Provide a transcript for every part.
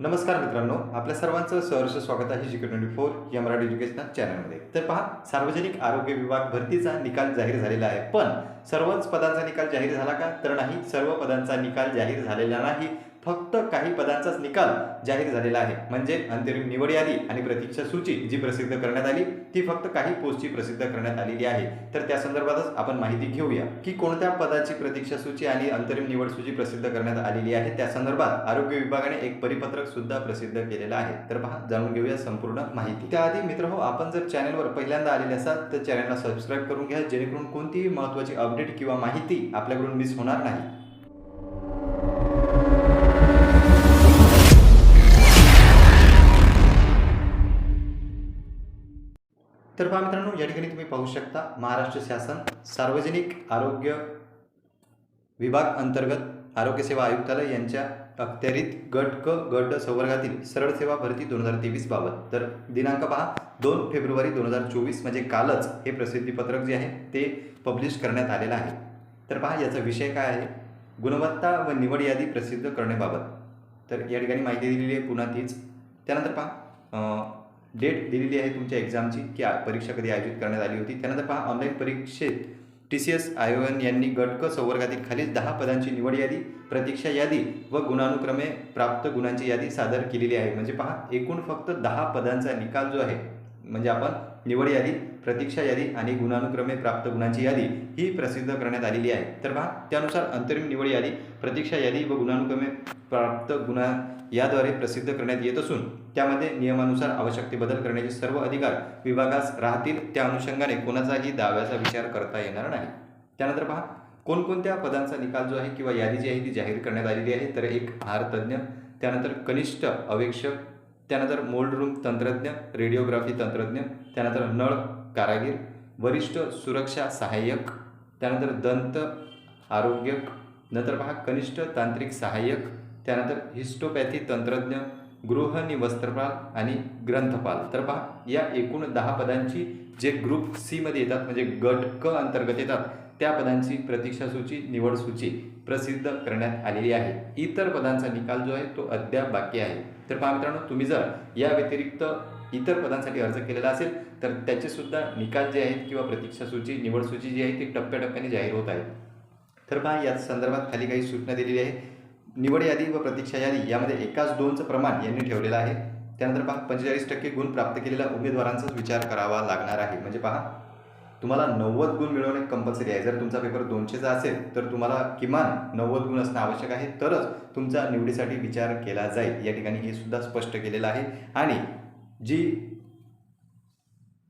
नमस्कार मित्रांनो आपल्या सर्वांचं सहर्ष स्वागत आहे जी ट्वेंटी फोर या मराठी एज्युकेशनल चॅनलमध्ये तर पहा सार्वजनिक आरोग्य विभाग भरतीचा निकाल जाहीर झालेला आहे. पण सर्वच पदांचा निकाल जाहीर झाला का? तर नाही सर्व पदांचा निकाल जाहीर झालेला नाही. फक्त काही पदांचाच निकाल जाहीर झालेला आहे. म्हणजे अंतरिम निवड यादी आणि प्रतीक्षा सूची जी प्रसिद्ध करण्यात आली ती फक्त काही पोस्टची प्रसिद्ध करण्यात आलेली आहे. तर त्या संदर्भातच आपण माहिती घेऊया की कोणत्या पदाची प्रतीक्षा सूची आणि अंतरिम निवड सूची प्रसिद्ध करण्यात आलेली आहे. त्या संदर्भात आरोग्य विभागाने एक परिपत्रक सुद्धा प्रसिद्ध केलेलं आहे. तर पहा जाणून घेऊया संपूर्ण माहिती. त्याआधी मित्र हो आपण जर चॅनलवर पहिल्यांदा आलेले असाल तर चॅनलला सबस्क्राईब करून घ्या जेणेकरून कोणतीही महत्त्वाची अपडेट किंवा माहिती आपल्याकडून मिस होणार नाही. तर पहा मित्रांनो या ठिकाणी तुम्ही पाहू शकता महाराष्ट्र शासन सार्वजनिक आरोग्य विभाग अंतर्गत आरोग्य सेवा आयुक्तालय यांच्या अखत्यारीत गट क गट संवर्गातील सरळ सेवा भरती दोन हजार तेवीस बाबत. तर दिनांक पहा दोन फेब्रुवारी दोन हजार चोवीस म्हणजे कालच हे प्रसिद्धीपत्रक जे आहे ते पब्लिश करण्यात आलेलं आहे. तर पहा याचा विषय काय आहे? गुणवत्ता व निवड यादी प्रसिद्ध करण्याबाबत. तर या ठिकाणी माहिती दिलेली आहे पुन्हा तीच. त्यानंतर पहा डेट दिलेली आहे तुमच्या एक्झामची की परीक्षा कधी आयोजित करण्यात आली होती. त्यानंतर पहा ऑनलाईन परीक्षेत टी सी एस आयोगन यांनी गटक संवर्गातील खालील दहा पदांची निवड यादी प्रतीक्षा यादी व गुणानुक्रमे प्राप्त गुणांची यादी सादर केलेली आहे. म्हणजे पहा एकूण फक्त दहा पदांचा निकाल जो आहे म्हणजे आपण निवड यादी प्रतीक्षा यादी आणि गुणानुक्रमे प्राप्त गुणांची यादी ही प्रसिद्ध करण्यात आलेली आहे. तर पहा त्यानुसार अंतरिम निवड यादी प्रतीक्षा यादी व गुणानुक्रमे प्राप्त गुन्हा याद्वारे प्रसिद्ध करण्यात येत असून त्यामध्ये नियमानुसार आवश्यक ते बदल करण्याचे सर्व अधिकार विभागास राहतील. त्या अनुषंगाने कोणाचाही दाव्याचा विचार करता येणार नाही. त्यानंतर पहा कोणकोणत्या पदांचा निकाल जो आहे किंवा यादी जी आहे ती जाहीर करण्यात आलेली आहे? तर एक आहार तज्ज्ञ त्यानंतर कनिष्ठ अवेक्षक त्यानंतर मोल्ड रूम तंत्रज्ञ रेडिओग्राफी तंत्रज्ञ त्यानंतर नळ कारागीर वरिष्ठ सुरक्षा सहाय्यक त्यानंतर दंत आरोग्यक नंतर पहा कनिष्ठ तांत्रिक सहाय्यक त्यानंतर हिस्टोपॅथी तंत्रज्ञ गृह वस्त्रपाल आणि ग्रंथपाल. तर पहा या एकूण दहा पदांची जे ग्रुप सीमध्ये येतात म्हणजे गट क अंतर्गत येतात त्या पदांची प्रतीक्षा सूची निवड सूची प्रसिद्ध करण्यात आलेली आहे. इतर पदांचा निकाल जो आहे तो अद्याप बाकी आहे. तर पहा मित्रांनो तुम्ही जर या व्यतिरिक्त इतर पदांसाठी अर्ज केलेला असेल तर त्याचे सुद्धा निकाल जे आहेत किंवा प्रतीक्षा सूची निवड सूची जी आहे ती टप्प्याटप्प्याने जाहीर होत आहे. तर पहा या संदर्भात खाली काही सूचना दिलेली आहे. निवड यादी व प्रतीक्षा यादी यामध्ये एकाच दोनचं प्रमाण यांनी ठेवलेलं आहे. त्यानंतर पहा पंचेचाळीस टक्के गुण प्राप्त केलेल्या उमेदवारांचाच विचार करावा लागणार आहे. म्हणजे पहा तुम्हाला नव्वद गुण मिळवणे कंपल्सरी आहे. जर तुमचा पेपर दोनशेचा असेल तर तुम्हाला किमान नव्वद गुण असणं आवश्यक आहे. तरच तुमचा निवडीसाठी विचार केला जाईल. या ठिकाणी हे सुद्धा स्पष्ट केलेलं आहे. आणि जी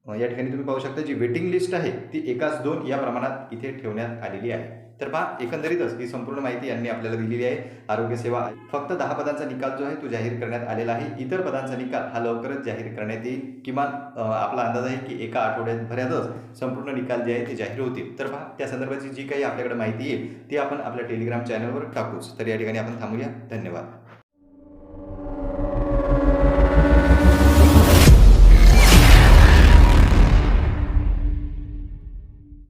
या ठिकाणी तुम्ही पाहू शकता जी वेटिंग लिस्ट आहे ती एकाच दोन या प्रमाणात इथे ठेवण्यात आलेली आहे. तर पहा एकंदरीतच ही संपूर्ण माहिती यांनी आपल्याला दिलेली आहे. आरोग्य सेवा फक्त दहा पदांचा निकाल जो आहे तो जाहीर करण्यात आलेला आहे. इतर पदांचा निकाल हा लवकरच जाहीर करण्यात येईल. किमान आपला अंदाज आहे की एका आठवड्याभरातच संपूर्ण निकाल जे आहे ते जाहीर होतील. तर पहा त्या संदर्भाची जी काही आपल्याकडे माहिती आहे ती आपण आपल्या टेलिग्राम चॅनलवर टाकूच. तर या ठिकाणी आपण थांबूया. धन्यवाद.